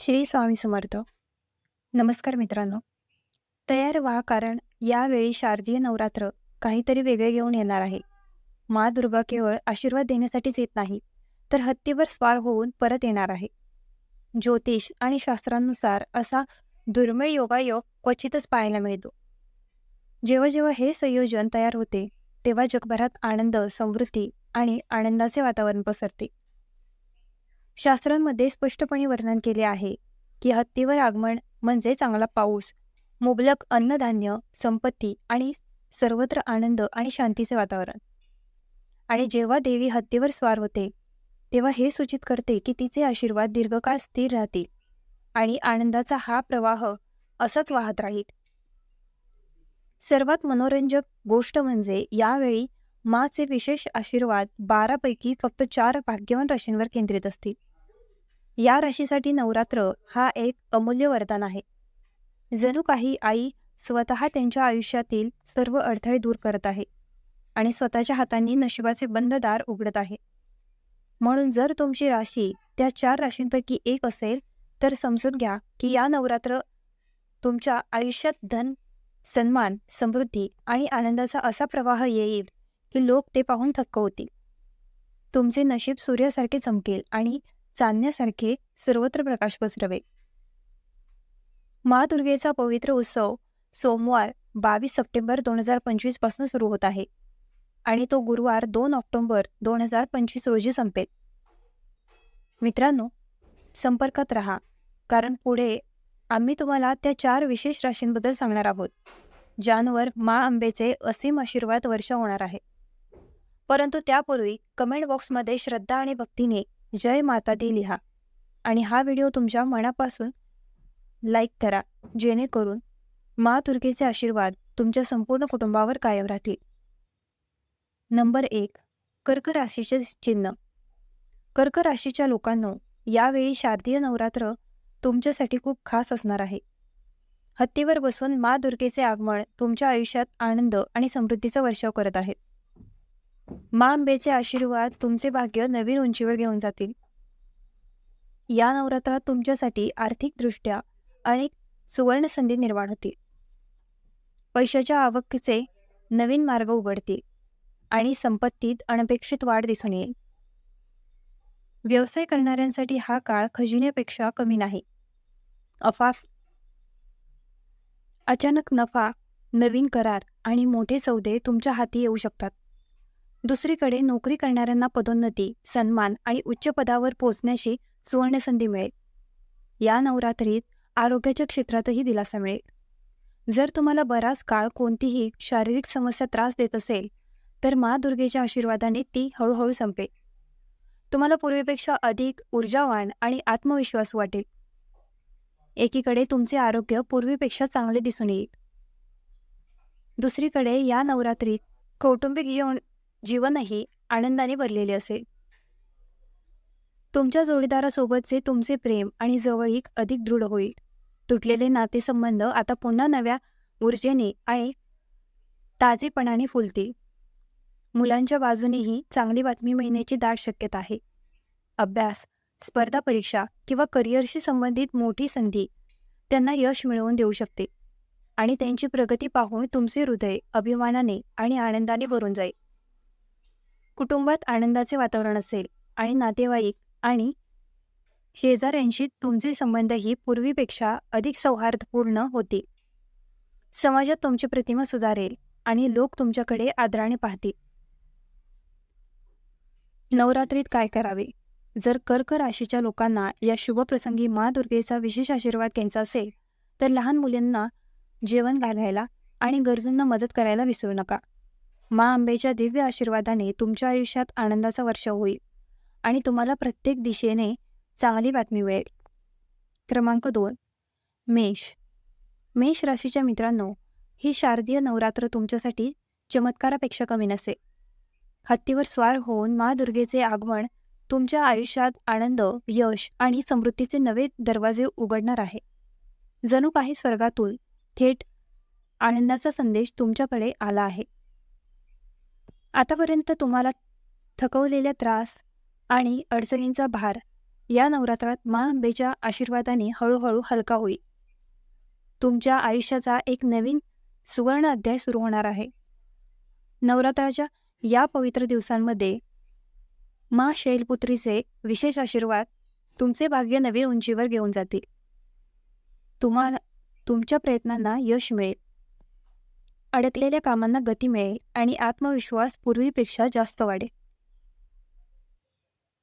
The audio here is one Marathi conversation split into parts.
श्री स्वामी समर्थ. नमस्कार मित्रांनो. तयार व्हा कारण यावेळी शारदीय नवरात्र काहीतरी वेगळे घेऊन येणार आहे. मा दुर्गा केवळ आशीर्वाद देण्यासाठीच येत नाही तर हत्तीवर स्वार होऊन परत येणार आहे. ज्योतिष आणि शास्त्रांनुसार असा दुर्मिळ योगायोग क्वचितच पाहायला मिळतो. जेव्हा जेव्हा हे संयोजन तयार होते तेव्हा जगभरात आनंद समृद्धी आणि आनंदाचे वातावरण पसरते. शास्त्रांमध्ये स्पष्टपणे वर्णन केले आहे की हत्तीवर आगमन म्हणजे चांगला पाऊस मुबलक अन्नधान्य संपत्ती आणि सर्वत्र आनंद आणि शांतीचे वातावरण. आणि जेव्हा देवी हत्तीवर स्वार होते तेव्हा हे सूचित करते की तिचे आशीर्वाद दीर्घकाळ स्थिर राहतील आणि आनंदाचा हा प्रवाह असाच वाहत राहील. सर्वात मनोरंजक गोष्ट म्हणजे यावेळी माचे विशेष आशीर्वाद बारापैकी फक्त चार भाग्यवान राशींवर केंद्रित असतील. या राशीसाठी नवरात्र हा एक अमूल्य वरदान आहे. जणू काही आई स्वतः त्यांच्या आयुष्यातील सर्व अडथळे दूर करत आहे आणि स्वतःच्या हातांनी नशिबाचे बंद दार उघडत आहे. म्हणून जर तुमची राशी त्या चार राशींपैकी एक असेल तर समजून घ्या की या नवरात्र तुमच्या आयुष्यात धन सन्मान समृद्धी आणि आनंदाचा असा प्रवाह येईल की लोक ते पाहून थक्क होतील. तुमचे नशीब सूर्यासारखे चमकेल आणि चांदण्यासारखे सर्वत्र प्रकाश पसरवे. महादुर्गेचा पवित्र उत्सव सोमवार बावीस सप्टेंबर दोन हजार पंचवीसपासून सुरू होत आहे आणि तो गुरुवार दोन ऑक्टोबर दोन हजार पंचवीस रोजी संपेल. मित्रांनो संपर्कात रहा कारण पुढे आम्ही तुम्हाला त्या चार विशेष राशींबद्दल सांगणार आहोत ज्यांवर मा अंबेचे असीम आशीर्वाद वर्ष होणार आहे. परंतु त्यापूर्वी कमेंट बॉक्समध्ये श्रद्धा आणि भक्तीने जय माता दी लिहा. आणि हा व्हिडिओ तुमच्या मनापासून लाईक करा जेणेकरून मा दुर्गेचे आशीर्वाद तुमच्या संपूर्ण कुटुंबावर कायम राहतील. नंबर एक कर्क राशीचे चिन्ह. कर्क राशीच्या लोकांनो यावेळी शारदीय नवरात्र तुमच्यासाठी खूप खास असणार आहे. हत्तीवर बसून मा दुर्गेचे आगमन तुमच्या आयुष्यात आनंद आणि समृद्धीचा वर्षाव करत आहेत. मा आंबेचे आशीर्वाद तुमचे भाग्य नवीन उंचीवर घेऊन जातील. या नवरात्रात तुमच्यासाठी आर्थिकदृष्ट्या अनेक सुवर्ण संधी निर्माण होतील. पैशाच्या आवकीचे नवीन मार्ग उघडतील आणि संपत्तीत अनपेक्षित वाढ दिसून येईल. व्यवसाय करणाऱ्यांसाठी हा काळ खजिन्यापेक्षा कमी नाही. अफाफ. अचानक नफा नवीन करार आणि मोठे सौदे तुमच्या हाती येऊ शकतात. दुसरीकडे नोकरी करणाऱ्यांना पदोन्नती सन्मान आणि उच्च पदावर पोहोचण्याची सुवर्णसंधी मिळेल. या नवरात्रीत आरोग्याच्या क्षेत्रातही दिलासा मिळेल. जर तुम्हाला बराच काळ कोणतीही शारीरिक समस्या त्रास देत असेल तर मा दुर्गेच्या आशीर्वादाने ती हळूहळू संपेल. तुम्हाला पूर्वीपेक्षा अधिक ऊर्जावान आणि आत्मविश्वास वाटेल. एकीकडे तुमचे आरोग्य पूर्वीपेक्षा चांगले दिसून येईल. दुसरीकडे या नवरात्रीत कौटुंबिक जीवन जीवनही आनंदाने भरलेले असेल. तुमच्या जोडीदारासोबतचे तुमचे प्रेम आणि जवळीक अधिक दृढ होईल. तुटलेले नातेसंबंध आता पुन्हा नव्या ऊर्जेने आणि ताजेपणाने फुलतील. मुलांच्या बाजूनेही चांगली बातमी मिळण्याची दाट शक्यता आहे. अभ्यास स्पर्धा परीक्षा किंवा करिअरशी संबंधित मोठी संधी त्यांना यश मिळवून देऊ शकते आणि त्यांची प्रगती पाहून तुमचे हृदय अभिमानाने आणि आनंदाने भरून जाईल. कुटुंबात आनंदाचे वातावरण असेल आणि नातेवाईक आणि शेजाऱ्यांशी तुमचे संबंधही पूर्वीपेक्षा अधिक सौहार्दपूर्ण होतील. समाजात तुमची प्रतिमा सुधारेल आणि लोक तुमच्याकडे आदराने पाहतील. नवरात्रीत काय करावे? जर कर्क राशीच्या लोकांना या शुभप्रसंगी मा दुर्गेचा विशेष आशीर्वाद घ्यायचा असेल तर लहान मुलींना जेवण घालायला आणि गरजूंना मदत करायला विसरू नका. मा आंबेच्या दिव्य आशीर्वादाने तुमच्या आयुष्यात आनंदाचा वर्ष होईल आणि तुम्हाला प्रत्येक दिशेने चांगली बातमी मिळेल. क्रमांक दोन. मेष. मेष राशीच्या मित्रांनो ही शारदीय नवरात्र तुमच्यासाठी चमत्कारापेक्षा कमी नसेल हत्तीवर स्वार होऊन माँ दुर्गेचे आगमन तुमच्या आयुष्यात आनंद यश आणि समृद्धीचे नवे दरवाजे उघडणार आहे. जणू काही स्वर्गातून थेट आनंदाचा संदेश तुमच्याकडे आला आहे. आतापर्यंत तुम्हाला थकवलेल्या त्रास आणि अडचणींचा भार या नवरात्रात मा अंबेच्या आशीर्वादाने हळूहळू हलका होईल. तुमच्या आयुष्याचा एक नवीन सुवर्ण अध्याय सुरू होणार आहे. नवरात्राच्या या पवित्र दिवसांमध्ये मा शैलपुत्रीचे विशेष आशीर्वाद तुमचे भाग्य नवीन उंचीवर घेऊन जातील. तुम्हाला तुमच्या प्रयत्नांना यश मिळेल. अडकलेल्या कामांना गती मिळेल आणि आत्मविश्वास पूर्वीपेक्षा जास्त वाढेल.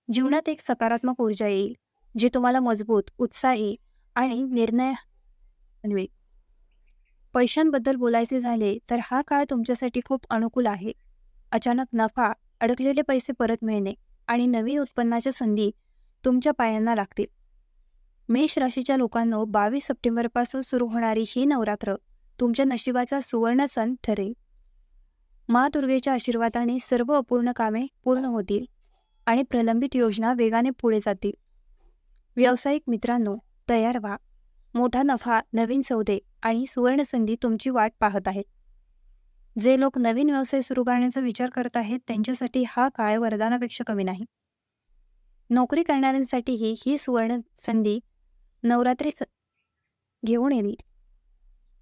जीवनात एक सकारात्मक ऊर्जा येईल जी तुम्हाला मजबूत उत्साही आणि निर्णय बनवेल पैशांबद्दल बोलायचे झाले तर हा काळ तुमच्यासाठी खूप अनुकूल आहे. अचानक नफा अडकलेले पैसे परत मिळणे आणि नवीन उत्पन्नाच्या संधी तुमच्या पायांना लागतील. मेष राशीच्या लोकांनो बावीस सप्टेंबरपासून सुरू होणारी ही नवरात्र तुमच्या नशिबाचा सुवर्ण सण ठरेल. मा दुर्गेच्या आशीर्वादाने सर्व अपूर्ण कामे पूर्ण होतील आणि प्रलंबित योजना वेगाने पुढे जातील. व्यावसायिक मित्रांनो तयार व्हा. मोठा नफा नवीन सौदे आणि सुवर्णसंधी तुमची वाट पाहत आहेत. जे लोक नवीन व्यवसाय सुरू करण्याचा विचार करत आहेत त्यांच्यासाठी हा काळ वरदानापेक्षा कमी नाही. नोकरी करणाऱ्यांसाठीही ही सुवर्ण संधी नवरात्री स घेऊन येईल.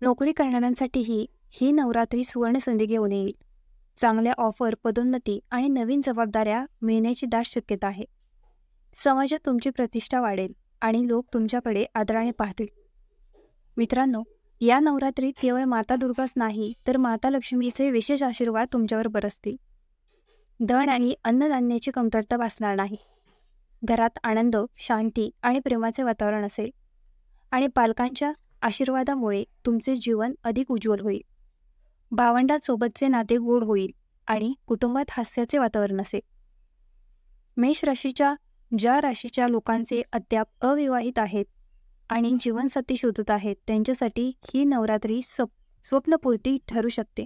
नोकरी करणाऱ्यांसाठीही ही नवरात्री सुवर्ण संधी घेऊन येईल. चांगल्या ऑफर पदोन्नती आणि नवीन जबाबदाऱ्या मिळण्याची दाट शक्यता आहे. समाजात तुमची प्रतिष्ठा वाढेल आणि लोक तुमच्याकडे आदराने पाहतील. मित्रांनो या नवरात्रीत केवळ माता दुर्गाच नाही तर माता लक्ष्मीचे विशेष आशीर्वाद तुमच्यावर बरसतील. धन आणि अन्नधान्याची कमतरता भासणार नाही. घरात आनंद शांती आणि प्रेमाचे वातावरण असेल. आणि पालकांच्या आशीर्वादामुळे तुमचे जीवन अधिक उज्ज्वल होईल. भावंडांसोबतचे नाते गोड होईल आणि कुटुंबात हास्याचे वातावरण असेल. मेष राशीच्या ज्या राशीच्या लोकांचे अद्याप अविवाहित आहेत आणि जीवनसाथी शोधत आहेत त्यांच्यासाठी ही नवरात्री सप स्वप्नपूर्ती ठरू शकते.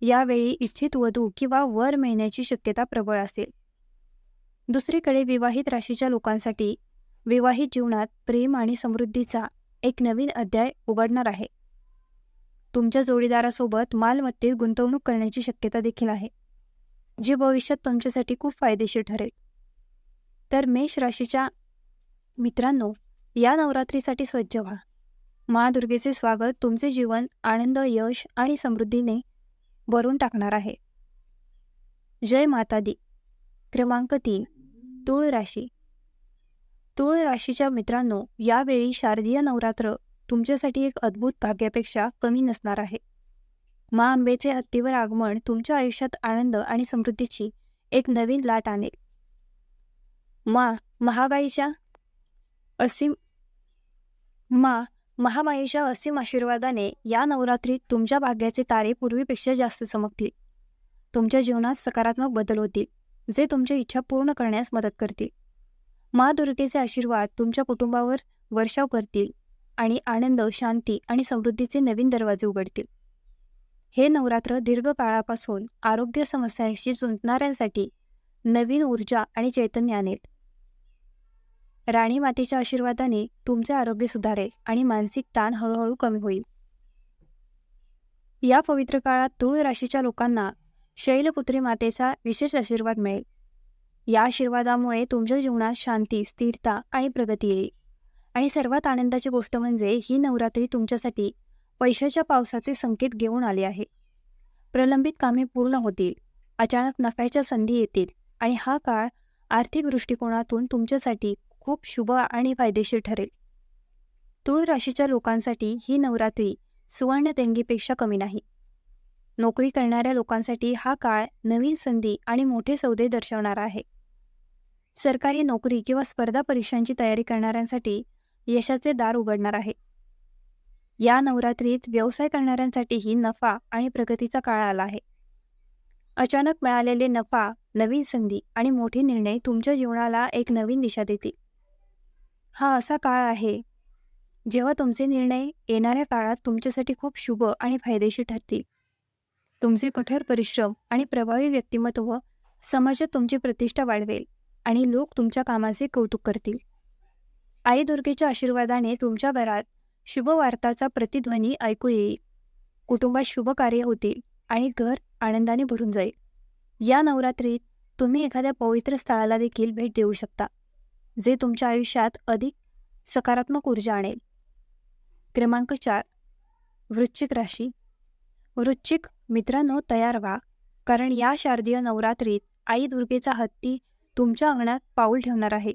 यावेळी इच्छित वधू किंवा वर मिळण्याची शक्यता प्रबळ असेल. दुसरीकडे विवाहित राशीच्या लोकांसाठी विवाहित जीवनात प्रेम आणि समृद्धीचा एक नवीन अध्याय उघडणार आहे. तुमच्या जोडीदारासोबत मालमत्तेत गुंतवणूक करण्याची शक्यता देखील आहे जे भविष्यात तुमच्यासाठी खूप फायदेशीर ठरेल. तर मेष राशीच्या मित्रांनो या नवरात्रीसाठी सज्ज व्हा. महादुर्गेचे स्वागत तुमचे जीवन आनंद यश आणि समृद्धीने भरून टाकणार आहे. जय माता दी. क्रमांक तीन तूळ राशी तुळ राशीच्या मित्रांनो यावेळी शारदीय नवरात्र तुमच्यासाठी एक अद्भुत भाग्यापेक्षा कमी नसणार आहे. मा आंबेचे हत्तीवर आगमन तुमच्या आयुष्यात आनंद आणि समृद्धीची एक नवीन लाट आणेल. मा महागाईच्या असीम मा महामाईच्या असीम आशीर्वादाने या नवरात्रीत तुमच्या भाग्याचे तारे पूर्वीपेक्षा जास्त चमकतील. तुमच्या जीवनात सकारात्मक बदल होतील जे तुमच्या इच्छा पूर्ण करण्यास मदत करतील. मा दुर्गेचे आशीर्वाद तुमच्या कुटुंबावर वर्षाव करतील आणि आनंद शांती आणि समृद्धीचे नवीन दरवाजे उघडतील. हे नवरात्र दीर्घकाळापासून आरोग्य समस्यांशी झुंजणाऱ्यांसाठी नवीन ऊर्जा आणि चैतन्य आणेल. राणी मातेच्या आशीर्वादाने तुमचे आरोग्य सुधारेल आणि मानसिक ताण हळूहळू कमी होईल. या पवित्र काळात तूळ राशीच्या लोकांना शैलपुत्री मातेचा विशेष आशीर्वाद मिळेल. या आशीर्वादामुळे तुमच्या जीवनात शांती स्थिरता आणि प्रगती येईल. आणि सर्वात आनंदाची गोष्ट म्हणजे ही नवरात्री तुमच्यासाठी पैशाच्या पावसाचे संकेत घेऊन आले आहे. प्रलंबित कामे पूर्ण होतील अचानक नफ्याच्या संधी येतील आणि हा काळ आर्थिक दृष्टिकोनातून तुमच्यासाठी खूप शुभ आणि फायदेशीर ठरेल. तुळ राशीच्या लोकांसाठी ही नवरात्री सुवर्ण देणगीपेक्षा कमी नाही. नोकरी करणाऱ्या लोकांसाठी हा काळ नवीन संधी आणि मोठे सौदे दर्शवणारा आहे. सरकारी नोकरी किंवा स्पर्धा परीक्षांची तयारी करणाऱ्यांसाठी यशाचे दार उघडणार आहे. या नवरात्रीत व्यवसाय करणाऱ्यांसाठीही नफा आणि प्रगतीचा काळ आला आहे. अचानक मिळालेले नफा नवीन संधी आणि मोठे निर्णय तुमच्या जीवनाला एक नवीन दिशा देतील. हा असा काळ आहे जेव्हा तुमचे निर्णय येणाऱ्या काळात तुमच्यासाठी खूप शुभ आणि फायदेशीर ठरतील. तुमचे कठोर परिश्रम आणि प्रभावी व्यक्तिमत्व समाजात तुमची प्रतिष्ठा वाढवेल. आणि लोक तुमच्या कामाचे कौतुक करतील. आई दुर्गेच्या आशीर्वादाने तुमच्या घरात शुभवार्ताचा प्रतिध्वनी ऐकू येईल. कुटुंबात शुभ कार्य होतील आणि घर आनंदाने भरून जाईल. या नवरात्रीत तुम्ही एखाद्या पवित्र स्थळाला देखील भेट देऊ शकता जे तुमच्या आयुष्यात अधिक सकारात्मक ऊर्जा आणेल. क्रमांक चार वृश्चिक राशी. वृश्चिक मित्रांनो तयार व्हा कारण या शारदीय नवरात्रीत आई दुर्गेचा हत्ती तुमच्या अंगणात पाऊल ठेवणार आहे.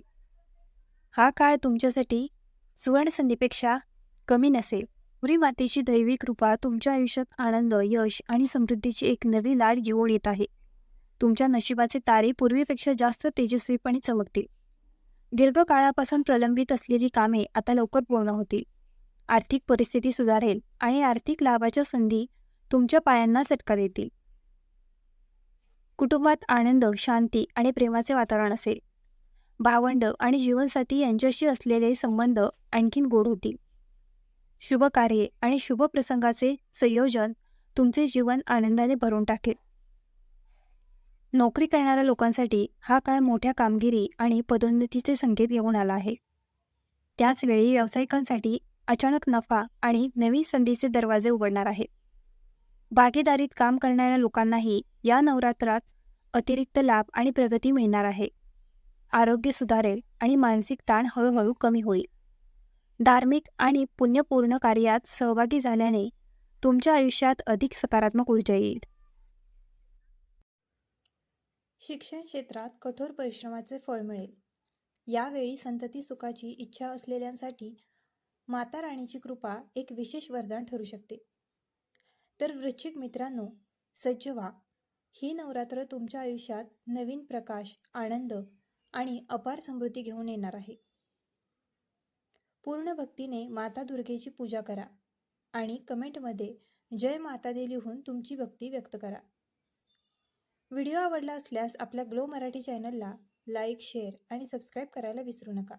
हा काळ तुमच्यासाठी सुवर्णसंधीपेक्षा कमी नसेल. पुरी मातेची दैवी कृपा तुमच्या आयुष्यात आनंद यश आणि समृद्धीची एक नवी लाट घेऊन येत आहे. तुमच्या नशिबाचे तारे पूर्वीपेक्षा जास्त तेजस्वीपणे चमकतील. दीर्घकाळापासून प्रलंबित असलेली कामे आता लवकर पूर्ण होतील. आर्थिक परिस्थिती सुधारेल आणि आर्थिक लाभाच्या संधी तुमच्या पायांना चटका देतील. कुटुंबात आनंद शांती आणि प्रेमाचे वातावरण असेल. भावंड आणि जीवनसाथी यांच्याशी असलेले संबंध आणखीन गोड होतील. शुभ कार्ये आणि शुभ प्रसंगाचे संयोजन तुमचे जीवन आनंदाने भरून टाकेल. नोकरी करणाऱ्या लोकांसाठी हा काळ मोठ्या कामगिरी आणि पदोन्नतीचे संकेत घेऊन आला आहे. त्याचवेळी व्यावसायिकांसाठी अचानक नफा आणि नवीन संधीचे दरवाजे उघडणार आहेत. बागेदारीत काम करणाऱ्या लोकांनाही या नवरात्रात अतिरिक्त लाभ आणि प्रगती मिळणार आहे. आरोग्य सुधारेल आणि मानसिक ताण हळूहळू कमी होईल. धार्मिक आणि पुण्यपूर्ण कार्यात सहभागी झाल्याने तुमच्या आयुष्यात अधिक सकारात्मक ऊर्जा येईल. शिक्षण क्षेत्रात कठोर परिश्रमाचे फळ मिळेल. यावेळी संतती सुखाची इच्छा असलेल्यांसाठी माता राणीची कृपा एक विशेष वरदान ठरू शकते. तर वृश्चिक मित्रांनो सज्ज व्हा. ही नवरात्र तुमच्या आयुष्यात नवीन प्रकाश आनंद आणि अपार समृद्धी घेऊन येणार आहे. पूर्ण भक्तीने माता दुर्गेची पूजा करा आणि कमेंटमध्ये जय माता दे लिहून तुमची भक्ती व्यक्त करा. व्हिडिओ आवडला असल्यास आपल्या ग्लो मराठी चॅनलला लाईक शेअर आणि सबस्क्राईब करायला विसरू नका.